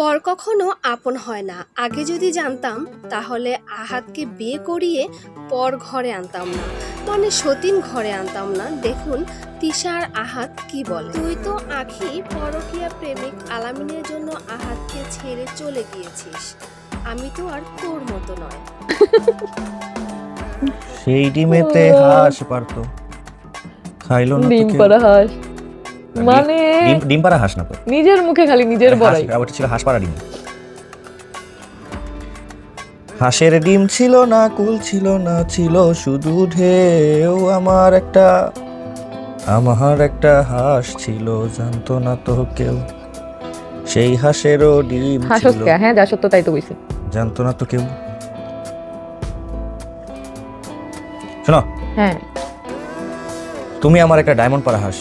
পর কখনো আপন হয় না। আগে যদি জানতাম তাহলে আহাতকে বিয়ে করিয়ে পর ঘরে আনতাম না। মানে সতীন ঘরে আনতাম না। দেখুন তিশার আহাত কি বলে? তুই তো আখি পরকিয়া প্রেমিক আলামিনের জন্য আহাতকে ছেড়ে চলে গিয়েছিস। আমি তো আর তোর মতো নয়। সেই ডিমেতে। হাঁস পারতো। খাইলো না ডিম। পাড়া হাঁস। মানে ডিম- ডিম পাড়া হাঁস না তো। নিজের মুখে খালি নিজের বড়াই। ওটা ছিল হাঁস পাড়া ডিম। হাঁসের ডিম ছিল না কুল ছিল না ছিল শুধু ঢেউ। আমার একটা আমার একটা হাঁস ছিল জানতো না তো কেউ। সেই হাঁসেরও ডিম ছিল। হ্যাঁ যা সত্য তাই তো বলছি। জানতো না তো কেউ। শোনো হ্যাঁ। তুমি আমার একটা ডায়মন্ড পাড়া হাঁস।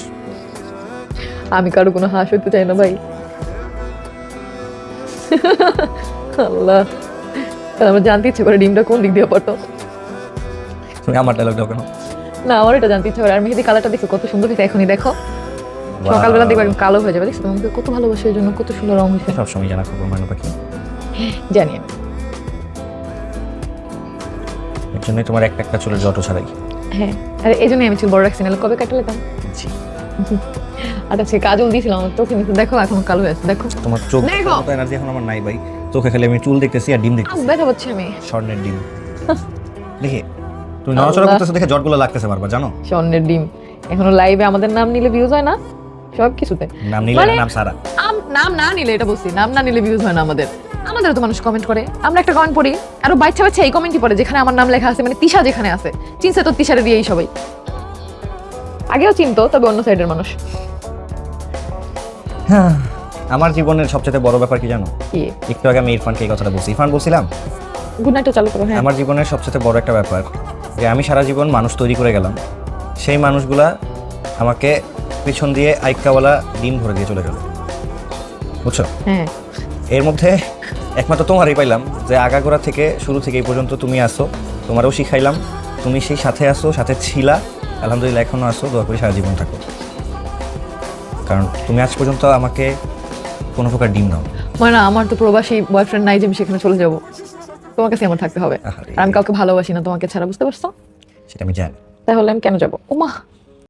আমি কারও কোনো হাঁস হইতে চাই না ভাই। আল্লাহ। আমার জানতে ইচ্ছে করে ডিমটা কোন দিক দিয়ে পড়তো? তুমি আমার ডায়লগ দাও কেন? না আমার এটা জানতে ইচ্ছে করে। আর মেহেদি কালারটা দেখো কত সুন্দর হয়েছে এখনই দেখো। সকালবেলা দেখব একদম কালো হয়ে যাবে। দেখছ তোমাকে কত ভালোবাসে এই জন্য কত সুন্দর রং হয়েছে। সবসময় জানা খবর মানো পাখি। জানি আমি। এর জন্যই তোমার একটা একটা চুলের জট ছাড়াই। হ্যাঁ আর এই জন্যই আমি চুল বড় রাখছি নাহলে কবে কাটলে তাম জি। আজকে কাজল দিয়েছিলাম আমার চোখে নিচে। দেখো এখন কালো হয়ে আছে দেখো। তোমার চোখ দেখো। এনার্জি এখন আমার নাই ভাই। চোখে খালি আমি চুল দেখতেছি আর ডিম দেখতেছি। ব্যথা পাচ্ছি আমি। স্বর্ণের ডিম। দেখি তুমি নড়াচড়া। করতেছো দেখে জটগুলো লাগতেছে বারবার জানো? স্বর্ণের ডিম। এখনও লাইভে আমাদের নাম নিলে ভিউজ হয় না? সব কিছুতে। নাম নিলে মানে- নাম সারা আম- নাম না নিলে এটা বলছি নাম না নিলে ভিউজ হয় না আমাদের। আমাদেরও তো মানুষ কমেন্ট করে। আমরা একটা কমেন্ট পড়ি আরও বাচ্চা বাচ্চা এই কমেন্টই পড়ে যেখানে আমার নাম লেখা আছে মানে তিশা যেখানে আছে। চিনছে তো তিশারে দিয়েই সবাই। আগেও চিনতো তবে অন্য সাইডের মানুষ। হ্যাঁ আমার জীবনের সবচেয়ে বড় ব্যাপার কি জানো? কি? একটু আগে আমি ইরফানকে এই কথাটা বলছি। ইরফান বলছিলাম? গুড নাইটটা চালু করো হ্যাঁ। আমার জীবনের সবচেয়ে বড় একটা ব্যাপার যে আমি সারা জীবন মানুষ তৈরি করে গেলাম। সেই মানুষগুলা আমাকে পিছন দিয়ে আইকাওয়ালা ডিম ভরে দিয়ে চলে গেল। বুঝছ? হ্যাঁ। এর মধ্যে একমাত্র তোমারই পাইলাম যে আগাগোড়া থেকে শুরু থেকে এই পর্যন্ত তুমি আসো তোমারও শিখাইলাম তুমি সেই সাথে আসো সাথে ছিলা আলহামদুলিল্লাহ এখনও আসো দোয়া করি সারা জীবন থাকো। কারণ তুমি আজ পর্যন্ত আমাকে কোনো প্রকার ডিম দাও। মানে না আমার তো প্রবাসী বয়ফ্রেন্ড নাই যে আমি সেখানে চলে যাব। তোমার কাছে আমার থাকতে হবে। আর আমি কাউকে ভালোবাসি না তোমাকে ছাড়া বুঝতে পারছ? সেটা আমি জানি। তাহলে আমি কেন যাব? ওমা